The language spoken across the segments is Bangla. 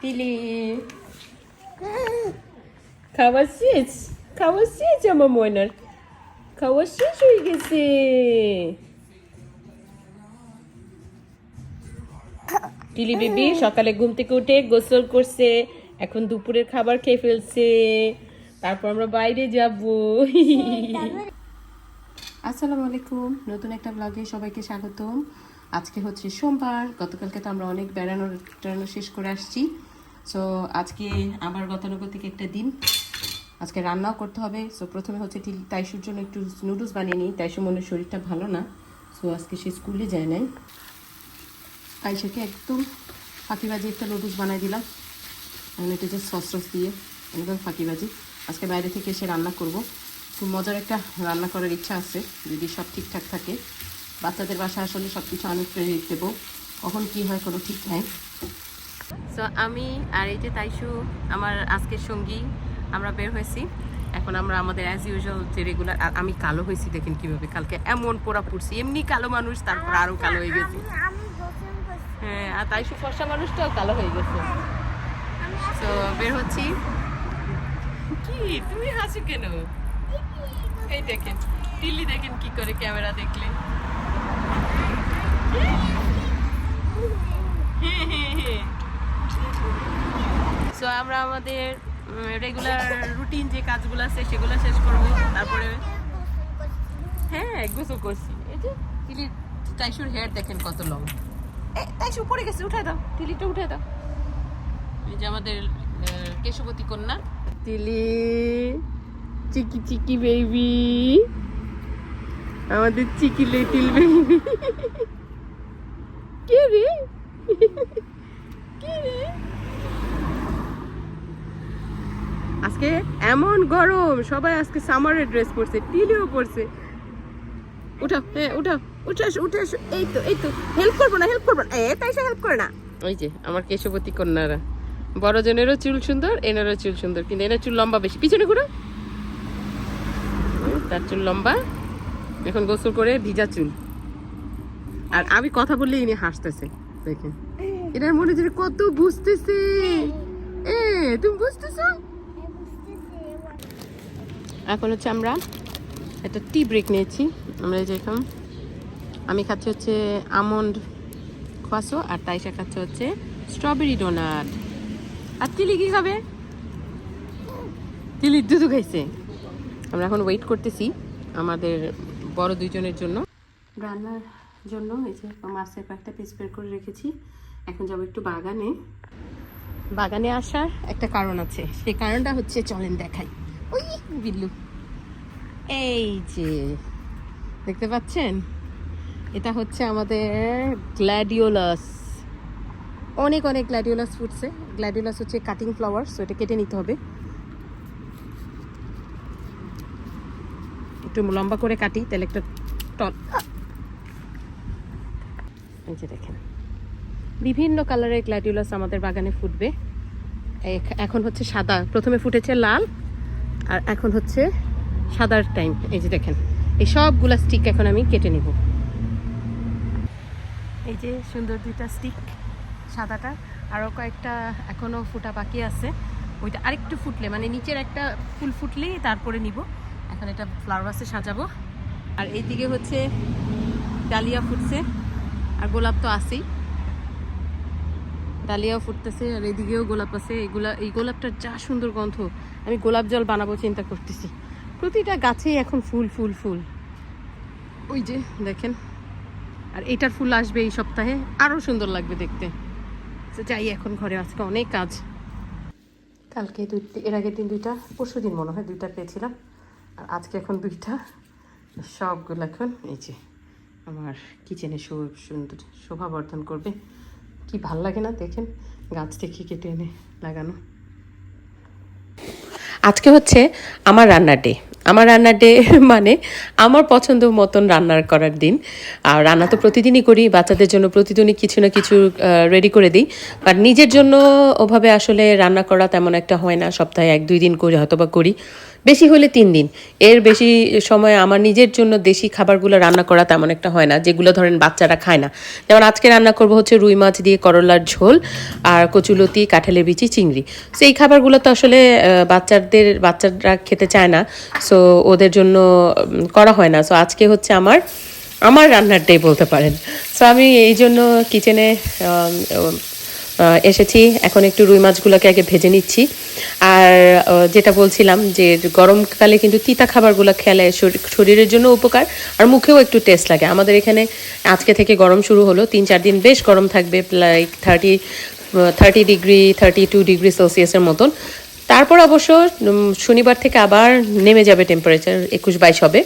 তিলি খাওয়া শেষ খাওয়া শেষ আমার ময়নার খাওয়া শেষ হয়ে গেছে টিলি বেবি সকালে ঘুম থেকে উঠে গোসল করছে এখন দুপুরের খাবার খেয়ে ফেলছে। তারপর আমরা বাইরে যাব। আসসালামু আলাইকুম। নতুন একটা ব্লগে সবাইকে স্বাগতম। আজকে হচ্ছে সোমবার, গতকালকে তো আমরা অনেক বেড়ানোর, টেড়ানো শেষ করে আসছি। সো আজকে আবার গতানুগতিক একটা দিন। আজকে রান্নাও করতে হবে। সো প্রথমে হচ্ছে ঠিক তাইশুর জন্য একটু নুডলস বানিয়ে নিই। তাইশু মনের শরীরটা ভালো না। সো আজকে সে স্কুলে যায় নাই। আইসাকে একদম ফাঁকিবাজি একটা নুডলস বানাই দিলাম। এখন এটা যে সস টস দিয়ে একদম ফাঁকিবাজি। আজকে বাইরে থেকে এসে রান্না করব। খুব মজার একটা রান্না করার ইচ্ছা আছে। যদি সব ঠিকঠাক থাকে। বাচ্চাদের বাসা আসলে সব কিছু আমি প্রেরিত দেবো। কখন কি হয় কোনো ঠিক নাই। সো আমি আর এই যে তাইশু আমার আজকের সঙ্গী আমরা বের হয়েছি। এখন আমরা আমাদের অ্যাজ ইউজুয়াল যে রেগুলার আমি কালো হয়েছি দেখেন কীভাবে কালকে এমন পোড়া পড়ছি। এমনি কালো মানুষ তারপর আরও কালো হয়ে গেছি। আমি গোসল করছি। হ্যাঁ আর তাইশু ফর্সা মানুষটাও কালো হয়ে গেছে। তো বের হচ্ছি। কি? তুমি হাসো কেন? এই দেখেন দিল্লি দেখেন কি করে ক্যামেরা দেখলে। সো আমরা আমাদের রেগুলার রুটিন যে কাজগুলো আছে সেগুলো শেষ করব। তারপরে হ্যাঁ গোসল করছি। এই যে টিলির টাইশুর হেয়ার দেখেন কত লং টাইশু পড়ে গেছে উঠায় দাও টিলিটা উঠায় দাও। এই যে আমাদের কেশবতী কন্যা। তিলি চিকি চিকি বেবি আমাদের চিকি লিটিল বেবি কে রে? কে রে? আজকে এমন গরম, সবাই আজকে সামারের ড্রেস পরছে টিলিও পরছে। উঠাও হ্যাঁ উঠাও উঠে আসো উঠে আসো এই তো এই তো হেল্প করব না হেল্প করব না। এ, তাই হেল্প করে না। ওই যে, আমার কেশবতী কন্যারা। বড় জনেরও চুল সুন্দর, এনারও চুল সুন্দর, কিন্তু এনার চুল লম্বা বেশি। পিছনে ঘুরো। তার চুল লম্বা। এখন গোসল করে ভিজা চুল। আর আমি কথা বললে ইনি হাসতেছে, দেখেন। এনার মনে যে কত বুঝতেছে। এ, তুমি বুঝতেছো? এখন হচ্ছে আমরা একটা টি ব্রেক নিয়েছি। আমরা এই যে এখন, আমি খাচ্ছি হচ্ছে আমন্ড খোয়াশো আর তাইশা খাচ্ছে হচ্ছে স্ট্রবেরি ডোনাট আর তিলি কী খাবে? তিলি দুধ খাইছে। আমরা এখন ওয়েট করতেছি আমাদের বড় দুইজনের জন্য। রান্নার জন্য এই যে মাছের কয়েকটা পিস বের করে রেখেছি। এখন যাব একটু বাগানে। বাগানে আসার একটা কারণ আছে। সেই কারণটা হচ্ছে চলেন দেখাই। ওই বিল্লু। এই যে, দেখতে পাচ্ছেন? এটা হচ্ছে আমাদের গ্ল্যাডিওলাস। অনেক অনেক গ্ল্যাডিওলাস ফুটছে। গ্ল্যাডিওলাস হচ্ছে কাটিং ফ্লাওয়ার সো এটা কেটে নিতে হবে। একটু লম্বা করে কাটি, তাহলে একটা টল এই যে দেখেন। বিভিন্ন কালারের গ্ল্যাডিওলাস আমাদের বাগানে ফুটবে। এখ- এখন হচ্ছে সাদা। প্রথমে ফুটেছে লাল, আর এখন হচ্ছে সাদার টাইম। এই যে দেখেন, এই সবগুলা স্টিক এখন আমি কেটে নিব। এই যে সুন্দর দুইটা স্টিক সাদাটা। আরও কয়েকটা এখনও ফুটা বাকি আছে। ওইটা আরেকটু ফুটলে মানে নিচের একটা ফুল ফুটলেই তারপরে নিব। এখন এটা ফ্লাওয়ার ভাসে সাজাবো। আর এইদিকে হচ্ছে ডালিয়া ফুটছে। আর গোলাপ তো আছেই। ডালিয়াও ফুটতেছে আর এদিকেও গোলাপ আছে। এগুলা এই গোলাপটার যা সুন্দর গন্ধ। আমি গোলাপ জল বানাবো চিন্তা করতেছি। প্রতিটা গাছেই এখন ফুল ফুল ফুল। ওই যে দেখেন। আর এটার ফুল আসবে এই সপ্তাহে। আরও সুন্দর লাগবে দেখতে। তো যাই, এখন ঘরে আজকে অনেক কাজ। কালকে দুই, এর আগের দিন দুইটা, পরশু দিন মনে হয় দুইটা পেয়েছিলাম। আর আজকে এখন দুইটা। সবগুলো এখন এই যে। আমার কিচেনে সুন্দর শোভা বর্ধন করবে। কি ভালো লাগে না দেখেন? গাছ থেকে কেটে এনে লাগানো। আজকে হচ্ছে আমার রান্নার ডে। আমার রান্নার ডে মানে আমার পছন্দ মতন রান্নার করার দিন। আর রান্না তো প্রতিদিনই করি, বাচ্চাদের জন্য প্রতিদিনই কিছু না কিছু রেডি করে দিই। বাট নিজের জন্য ওভাবে আসলে রান্না করা তেমন একটা হয় না। সপ্তাহে এক দুই দিন করে হয়তো বা করি। বেশি হলে তিন দিন। এর বেশি সময় আমার নিজের জন্য দেশি খাবারগুলো রান্না করা তেমন একটা হয় না, যেগুলো ধরেন বাচ্চারা খায় না। যেমন আজকে রান্না করব হচ্ছে রুই মাছ দিয়ে করলার ঝোল আর কচুলতি, কাঁঠালের বিচি, চিংড়ি। সো এই খাবারগুলো তো আসলে বাচ্চাদের, বাচ্চারা খেতে চায় না। সো ওদের জন্য করা হয় না। সো আজকে হচ্ছে আমার আমার রান্নার ডে বলতে পারেন। সো আমি এই জন্য কিচেনে এসেছি। এখন একটু রুই মাছগুলোকে আগে ভেজে নিচ্ছি। আর যেটা বলছিলাম যে গরমকালে কিন্তু তিতা খাবারগুলো খেলে শরী- শরীরের জন্য উপকার আর মুখেও একটু টেস্ট লাগে। আমাদের এখানে আজকে থেকে গরম শুরু হলো। তিন চার দিন বেশ গরম থাকবে like thirty thirty degree thirty two degree সেলসিয়াসের মতন। তারপর অবশ্য শনিবার থেকে আবার নেমে যাবে টেম্পারেচার একুশ বাইশ হবে।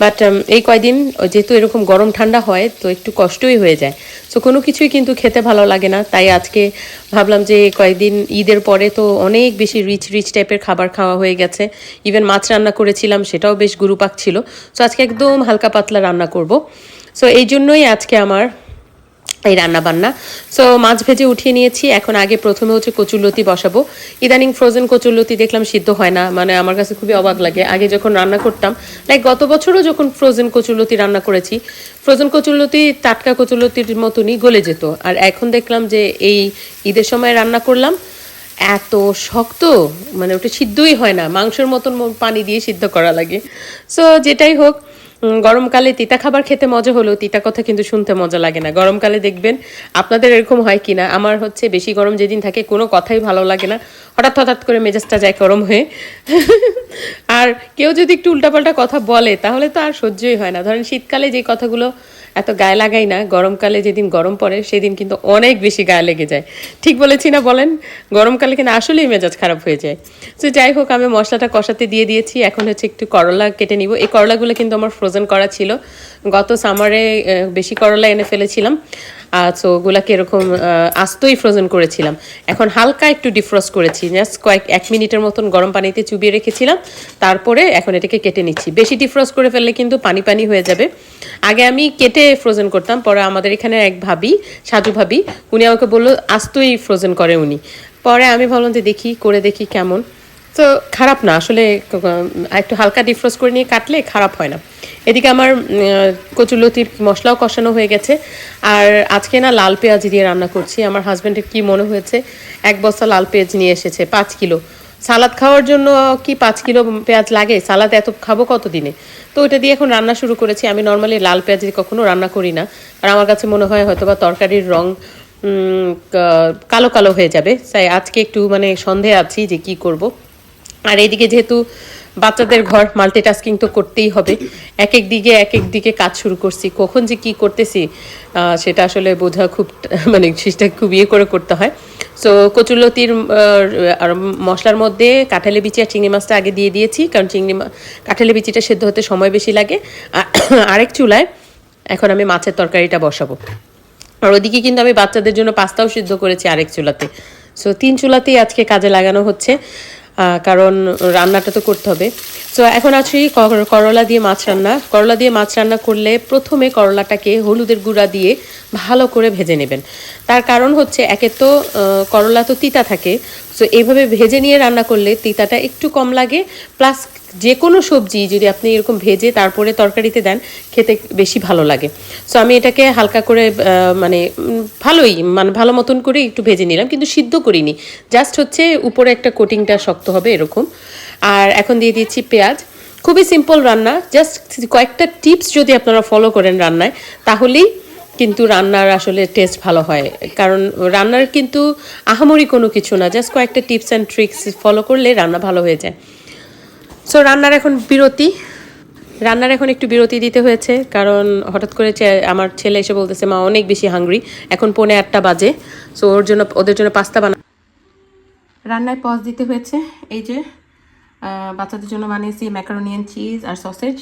বাট এই কয়দিন যেহেতু এরকম গরম ঠান্ডা হয়, তো একটু কষ্টই হয়ে যায়। সো কোনো কিছুই কিন্তু খেতে ভালো লাগে না। তাই আজকে ভাবলাম যে কয়েকদিন ঈদের পরে তো অনেক বেশি রিচ রিচ টাইপের খাবার খাওয়া হয়ে গেছে। ইভেন মাছ রান্না করেছিলাম, সেটাও বেশ গুরুপাক ছিল। সো আজকে একদম হালকা পাতলা রান্না করব। সো এই জন্যই আজকে আমার এই রান্না বান্না সো মাছ ভেজে উঠিয়ে নিয়েছি। এখন আগে প্রথমে হচ্ছে কচুরলতি বসাবো। ইদানিং ফ্রোজেন কচুরলতি দেখলাম সিদ্ধ হয় না। মানে আমার কাছে খুবই অবাক লাগে। আগে যখন রান্না করতাম লাইক গত বছরও যখন ফ্রোজেন কচুরলতি রান্না করেছি ফ্রোজেন কচুরলতি টাটকা কচুরলতির মতনই গলে যেত। আর এখন দেখলাম যে এই ঈদের সময় রান্না করলাম, এত শক্ত মানে ওটা সিদ্ধই হয় না। মাংসের মতন পানি দিয়ে সিদ্ধ করা লাগে। সো যেটাই হোক গরমকালে তিতা খাবার খেতে মজা হলেও তিতা কথা কিন্তু শুনতে মজা লাগে না। গরমকালে দেখবেন আপনাদের এরকম হয় কিনা? আমার হচ্ছে বেশি গরম যেদিন থাকে কোনো কথাই ভালো লাগে না। হঠাৎ হঠাৎ করে মেজাজটা যায় গরম হয়ে। আর কেউ যদি একটু উল্টাপাল্টা কথা বলে, তাহলে তো আর সহ্যই হয় না। ধরেন শীতকালে যে কথাগুলো এত গায়ে লাগাই না, গরমকালে যেদিন গরম পড়ে, সেদিন কিন্তু অনেক বেশি গায়ে লেগে যায়। ঠিক বলেছি না বলেন? গরমকালে কিন্তু আসলেই মেজাজ খারাপ হয়ে যায়। তো যাই হোক, আমি মশলাটা কষাতে দিয়ে দিয়েছি। এখন হচ্ছে একটু করলা কেটে নিব। এই করলাগুলো কিন্তু আমার ফ্রোজেন করা ছিল। গত সামারে বেশি করলা এনে ফেলেছিলাম। সো ওগুলাকে এরকম আস্তই ফ্রোজেন করেছিলাম। এখন হালকা একটু ডিফ্রস্ট করেছি জাস্ট কয়েক, এক মিনিটের মতন গরম পানিতে চুবিয়ে রেখেছিলাম। তারপরে এখন এটাকে কেটে নিচ্ছি। বেশি ডিফ্রস্ট করে ফেললে কিন্তু পানি পানি হয়ে যাবে। আগে আমি কেটে ফ্রোজেন করতাম, পরে আমাদের এখানে এক ভাবি সাজু ভাবি, উনি আমাকে বলল, আস্তই ফ্রোজেন করে উনি। পরে আমি ভাবলাম যে দেখি, করে দেখি কেমন। তো খারাপ না, আসলে একটু হালকা ডিফ্রোস্ট করে নিয়ে কাটলে খারাপ হয় না। এদিকে আমার কচুলতির মশলাও কষানো হয়ে গেছে। আর আজকে না লাল পেঁয়াজ দিয়ে রান্না করছি। আমার হাজব্যান্ডের কি মনে হয়েছে, এক বস্তা লাল পেঁয়াজ নিয়ে এসেছে, পাঁচ কিলো। সালাদ খাওয়ার জন্য কি পাঁচ কিলো পেঁয়াজ লাগে? সালাদ এত খাব কত দিনে তো ওইটা দিয়ে এখন রান্না শুরু করেছি। আমি নর্মালি লাল পেঁয়াজ দিয়ে কখনো রান্না করি না। আর আমার কাছে মনে হয় হয়তোবা তরকারির রং কালো কালো হয়ে যাবে। তাই আজকে একটু মানে সন্দেহে আছি যে কি করব। আর এইদিকে যেহেতু বাচ্চাদের ঘর মাল্টিটাস্কিং তো করতেই হবে এক এক দিকে এক এক দিকে কাজ শুরু করছি। কখন যে কি করতেছি সেটা আসলে বোঝা খুব মানে সেটা খুব ইয়ে করে করতে হয়। সো কচুলতির আর মশলার মধ্যে কাঁঠালি বিচি আর চিংড়ি মাছটা আগে দিয়ে দিয়েছি, কারণ চিংড়ি কাঁঠালি বিচিটা সেদ্ধ হতে সময় বেশি লাগে। আরেক চুলায় এখন আমি মাছের তরকারিটা বসাবো। আর ওদিকে কিন্তু আমি বাচ্চাদের জন্য পাস্তাও সিদ্ধ করেছি আরেক চুলাতে। সো তিন চুলাতেই আজকে কাজে লাগানো হচ্ছে। কারণ রান্নাটা তো করতে হবে। সো এখন আছি কর- করলা দিয়ে মাছ রান্না। করলা দিয়ে মাছ রান্না করলে প্রথমে করলাটাকে হলুদের গুঁড়া দিয়ে ভালো করে ভেজে নেবেন। তার কারণ হচ্ছে, একে তো করলা তো তিতা থাকে সো এইভাবে ভেজে নিয়ে রান্না করলে তিতাটা একটু কম লাগে। প্লাস যে কোনো সবজি যদি আপনি এরকম ভেজে তারপরে তরকারিতে দেন, খেতে বেশি ভালো লাগে। সো আমি এটাকে হালকা করে মানে ভালোই মানে ভালো মতন করে একটু ভেজে নিলাম, কিন্তু সিদ্ধ করিনি। জাস্ট হচ্ছে উপরে একটা কোটিংটা শক্ত হবে এরকম। আর এখন দিয়ে দিয়েছি পেঁয়াজ। খুবই সিম্পল রান্না। জাস্ট কয়েকটা টিপস যদি আপনারা ফলো করেন রান্নায়, তাহলেই কিন্তু রান্নার আসলে টেস্ট ভালো হয়। কারণ রান্নার কিন্তু আহামরি কোনো কিছু না জাস্ট কয়েকটা টিপস অ্যান্ড ট্রিক্স ফলো করলে রান্না ভালো হয়ে যায়। সো রান্নার এখন বিরতি। রান্নার এখন একটু বিরতি দিতে হয়েছে, কারণ হঠাৎ করে আমার ছেলে এসে বলতেছে, মা, অনেক বেশি হাংরি এখন পৌনে আটটা বাজে সো ওর জন্য ওদের জন্য পাস্তা বানা রান্নায় পজ দিতে হয়েছে, এই যে বাচ্চাদের জন্য বানিয়েছি ম্যাকারোনিয়ান চিজ আর সসেজ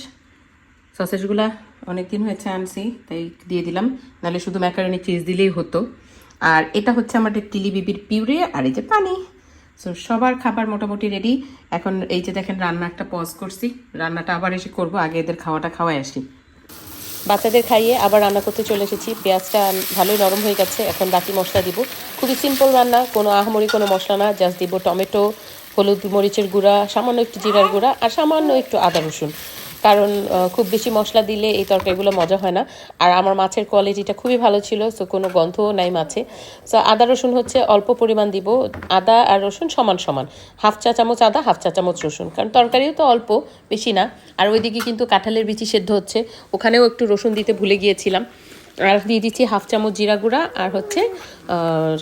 সসেজগুলা অনেক দিন হয়েছে আনছি, তাই দিয়ে দিলাম। নাহলে শুধু ম্যাকারনি চিজ দিলেই হতো। আর এটা হচ্ছে আমাদের তিলি বিবির পিউরে আর এই যে পানি। সো সবার খাবার মোটামুটি রেডি এখন এই যে দেখেন রান্না একটা পজ করছি। রান্নাটা আবার এসে করব, আগে এদের খাওয়াটা খাওয়াই আসি। বাচ্চাদের খাইয়ে আবার রান্না করতে চলে এসেছি। পেঁয়াজটা ভালোই নরম হয়ে গেছে, এখন বাকি মশলা দিব। খুবই সিম্পল রান্না, কোনো আহামরি, কোনো মশলা না। জাস্ট দিব টমেটো, হলুদ মরিচের গুঁড়া, সামান্য একটু জিরার গুঁড়া আর সামান্য একটু আদা রসুন। কারণ খুব বেশি মশলা দিলে এই তরকারিগুলো মজা হয় না। আর আমার মাছের কোয়ালিটিটা খুবই ভালো ছিল সো কোনো গন্ধও নাই মাছে। সো আদা, রসুন হচ্ছে অল্প পরিমাণ দিব। আদা আর রসুন সমান সমান। হাফ চা চামচ আদা, হাফ চা চামচ রসুন। কারণ তরকারিও তো অল্প, বেশি না। আর ওইদিকে কিন্তু কাঁঠালের বিচি সেদ্ধ হচ্ছে। ওখানেও একটু রসুন দিতে ভুলে গিয়েছিলাম। আর দিয়ে দিচ্ছি হাফ চামচ জিরা গুঁড়া আর হচ্ছে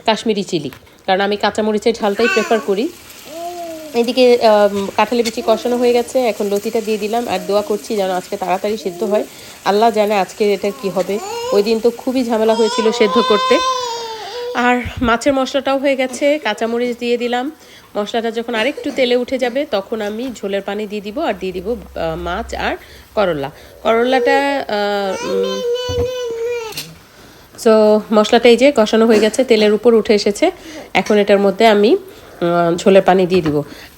কাশ্মীরি চিলি। কারণ আমি কাঁচামরিচের ঝালটাই প্রেফার করি। এদিকে কাঁঠালি বিচি কষানো হয়ে গেছে। এখন লতিটা দিয়ে দিলাম আর দোয়া করছি যেন আজকে তাড়াতাড়ি সেদ্ধ হয়। আল্লাহ জানে আজকে এটা কি হবে। ওই দিন তো খুবই ঝামেলা হয়েছিল সেদ্ধ করতে। আর মাছের মশলাটাও হয়ে গেছে। কাঁচামরিচ দিয়ে দিলাম। মশলাটা যখন আরেকটু তেলে উঠে যাবে, তখন আমি ঝোলের পানি দিয়ে দিব আর দিয়ে দিব মাছ আর করলা। করলাটা সো মশলাটা এই যে কষানো হয়ে গেছে, তেলের উপর উঠে এসেছে। এখন এটার মধ্যে আমি ঝোলের পানি দিয়ে দিব।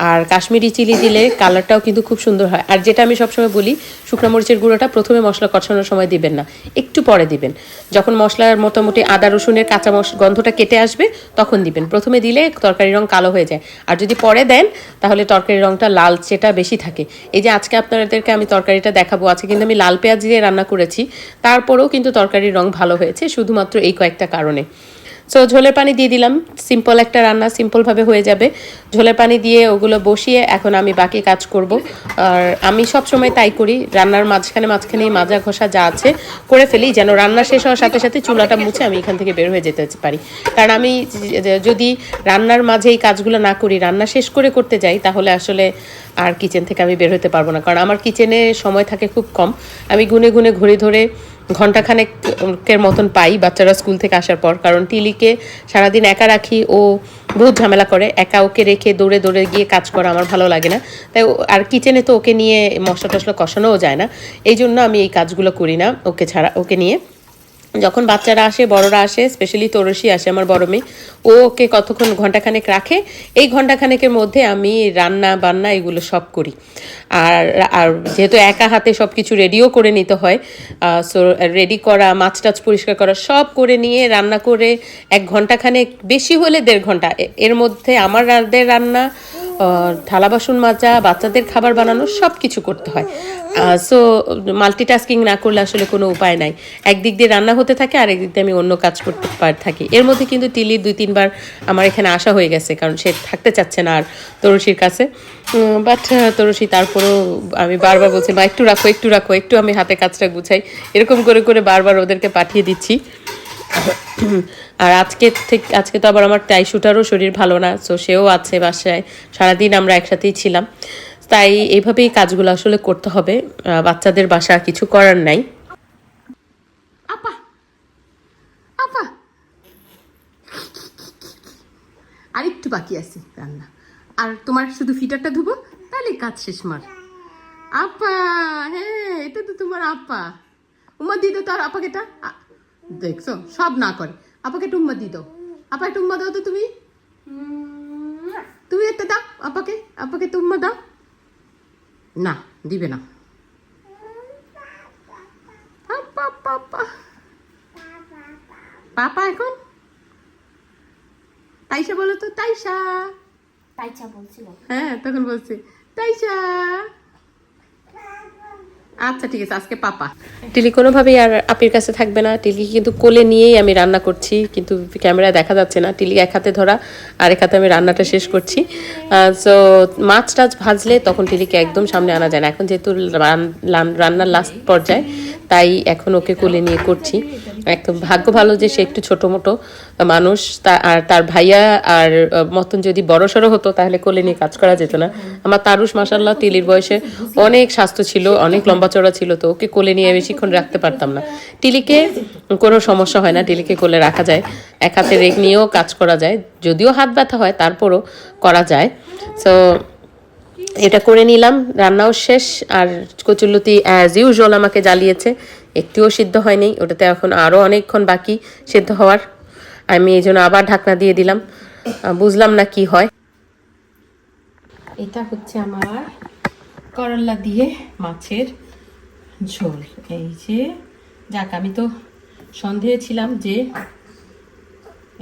আর কাশ্মীরি চিলি দিলে কালারটাও কিন্তু খুব সুন্দর হয়। আর যেটা আমি সবসময় বলি, শুকনো মরিচের গুঁড়োটা প্রথমে মশলা কষানোর সময় দিবেন না, একটু পরে দিবেন। যখন মশলার মোটামুটি আদা, রসুনের কাঁচা মশ গন্ধটা কেটে আসবে, তখন দিবেন। প্রথমে দিলে তরকারির রং কালো হয়ে যায়। আর যদি পরে দেন, তাহলে তরকারির রংটা লাল লালচেটা বেশি থাকে। এই যে আজকে আপনাদেরকে আমি তরকারিটা দেখাবো, আজকে কিন্তু আমি লাল পেঁয়াজ দিয়ে রান্না করেছি। তারপরেও কিন্তু তরকারির রং ভালো হয়েছে, শুধুমাত্র এই কয়েকটা কারণে। সো ঝোলের পানি দিয়ে দিলাম। সিম্পল একটা রান্না সিম্পলভাবে হয়ে যাবে। ঝোলের পানি দিয়ে ওগুলো বসিয়ে এখন আমি বাকি কাজ করব। আর আমি সব সময় তাই করি। রান্নার মাঝখানে মাঝখানে মাজা ঘষা যা আছে করে ফেলি, যেন রান্না শেষ হওয়ার সাথে সাথে চুলাটা মুছে আমি এখান থেকে বের হয়ে যেতে পারি। কারণ আমি যদি রান্নার মাঝে এই কাজগুলো না করি, রান্না শেষ করে করতে যাই, তাহলে আসলে আর কিচেন থেকে আমি বের হতে পারব না। কারণ আমার কিচেনে সময় থাকে খুব কম। আমি গুনে গুনে ঘুরে ধরে ঘন্টাখানেকের মতন পাই বাচ্চারা স্কুল থেকে আসার পর, কারণ টিলিকে সারাদিন একা রাখি, ও বহুত ঝামেলা করে। একা ওকে রেখে দৌড়ে দৌড়ে গিয়ে কাজ করা আমার ভালো লাগে না। তাই আর কিচেনে তো ওকে নিয়ে মশলা টশলা কষানোও যায় না। এই জন্য আমি এই কাজগুলো করি না, ওকে ছাড়া ওকে নিয়ে। যখন বাচ্চারা আসে, বড়রা আসে স্পেশালি তোরসি আসে, আমার বড় মেয়ে, ও ওকে কতক্ষণ ঘন্টাখানেক রাখে, এই ঘন্টাখানেকের মধ্যে আমি রান্না, বান্না এগুলো সব করি। আর আর যেহেতু একা হাতে সব কিছু রেডিও করে নিতে হয় সো রেডি করা, মাছ টাছ পরিষ্কার করা সব করে নিয়ে রান্না করে এক ঘন্টাখানেক বেশি হলে দেড় ঘণ্টা এর মধ্যে আমার রান্না থালা বাসন মাজা, বাচ্চাদের খাবার বানানো সব কিছু করতে হয়। সো মাল্টিটাস্কিং না করলে আসলে কোনো উপায় নাই। একদিক দিয়ে রান্না হতে থাকে আর একদিক দিয়ে আমি অন্য কাজ করতে পার থাকি। এর মধ্যে কিন্তু টিলি দুই, তিনবার আমার এখানে আসা হয়ে গেছে, কারণ সে থাকতে চাচ্ছে না আর তরসির কাছে। বাট তরসি তারপরেও আমি বারবার বলছি বা একটু রাখো একটু রাখো, একটু আমি হাতে কাজটা গুছাই। এরকম করে করে বারবার ওদেরকে পাঠিয়ে দিচ্ছি। আর আজকে থেকে আজকে তো আবার আমার টাইশুটারও শরীর ভালো না সো সেও আছে বাসায়। সারাদিন আমরা একসাথেই ছিলাম। তাই এইভাবেই কাজগুলো আসলে করতে হবে। বাচ্চাদের বাসা কিছু করার নাই। আপা! আপা! আর একটু বাকি আছে রান্না। আর তোমার শুধু ফিটারটা ধুবো, তাহলে কাজ শেষ মার। আপা হ্যাঁ এটা তো তোমার আপা। উম্মা দি তো তার আপাকে এটা আ- দেখছ? সব না করে। আপাকে উম্মা দি দাও। আপা একটা উম্মা দাও তো তুমি। তুমি একটা দাও আপাকে। আপাকে একটা উম্মা দাও। না দিবে না। পাপা এখন? তাইসা বলো তো তাইসা তাইচা বলছিল। হ্যাঁ তখন বলছি তাইসা আচ্ছা ঠিক আছে, আজকে পাপা। টিলি কোনোভাবেই আর আপির কাছে থাকবে না। টিলি কিন্তু কোলে নিয়েই আমি রান্না করছি, কিন্তু ক্যামেরায় দেখা যাচ্ছে না। টিলি এক হাতে ধরা আর এক হাতে আমি রান্নাটা শেষ করছি। সো মাছ টাছ ভাজলে তখন টিলিকে একদম সামনে আনা যায় না। এখন যেহেতু রান্নার লাস্ট পর্যায়ে তাই এখন ওকে কোলে নিয়ে করছি। একদম ভাগ্য ভালো যে সে একটু ছোট মোটো মানুষ আর তার ভাইয়া আর মতন যদি বড় সড়ো হতো তাহলে কোলে নিয়ে কাজ করা যেত না। আমার তারুষ মাসাল্লাহ তিলির বয়সে অনেক স্বাস্থ্য ছিল, অনেক লম্বা চড়া ছিল, তো ওকে কোলে নিয়ে বেশিক্ষণ রাখতে পারতাম না। টিলিকে কোনো সমস্যা হয় না টিলিকে কোলে রাখা যায়। এক হাতে রেখ নিয়েও কাজ করা যায়, যদিও হাত ব্যথা হয়, তারপরও করা যায়। সো এটা করে নিলাম, রান্নাও শেষ, আর কচুল্লতি অ্যাজ ইউজুয়াল আমাকে জ্বালিয়েছে, একটিও সিদ্ধ হয়নি, ওটাতে এখন আরও অনেকক্ষণ বাকি সিদ্ধ হওয়ার। আমি এই জন্য আবার ঢাকনা দিয়ে দিলাম বুঝলাম না কি হয়। এটা হচ্ছে আমার করলা দিয়ে মাছের ঝোল। এই যে, যাক, আমি তো সন্দেহে ছিলাম যে,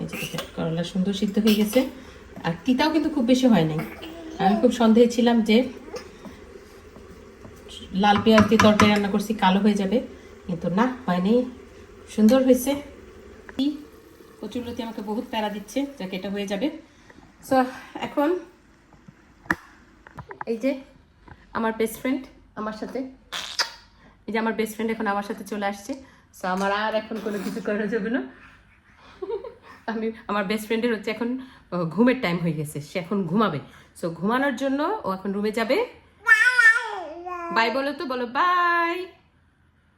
এই যে করলা সুন্দর সিদ্ধ হয়ে গেছে, আর তিতাও কিন্তু খুব বেশি হয় নাই। আমি খুব সন্দেহে ছিলাম যে লাল পেঁয়াজ দিয়ে তরকারি রান্না করছি, কালো হয়ে যাবে। কিন্তু না, হয়নি। সুন্দর হয়েছে। কচুরলতি আমাকে বহুত প্যারা দিচ্ছে, যাকে এটা হয়ে যাবে। সো এখন এই যে আমার বেস্ট ফ্রেন্ড আমার সাথে। এই যে আমার বেস্ট ফ্রেন্ড এখন আমার সাথে চলে আসছে। সো আমার আর এখন কোনো কিছু করা যাবে না। আমি, আমার বেস্ট ফ্রেন্ডের হচ্ছে এখন ঘুমের টাইম হয়ে গেছে। সে এখন ঘুমাবে। সো ঘুমানোর জন্য ও এখন রুমে যাবে। বাই বলো তো, বলো বাই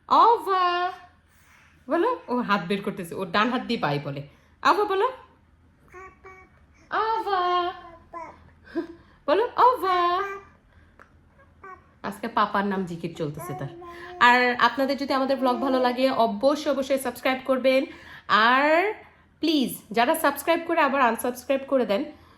অভা বলো, ও হাত বের করতেছে, ও ডান হাত দিয়ে বাই বলে। আভা বলো। বলো অভা আজকে পাপার নাম জিকির চলতেছে তার। আর আপনাদের যদি আমাদের ব্লগ ভালো লাগে, অবশ্যই অবশ্যই সাবস্ক্রাইব করবেন। আর প্লিজ যারা সাবস্ক্রাইব করে আবার আনসাবস্ক্রাইব করে দেন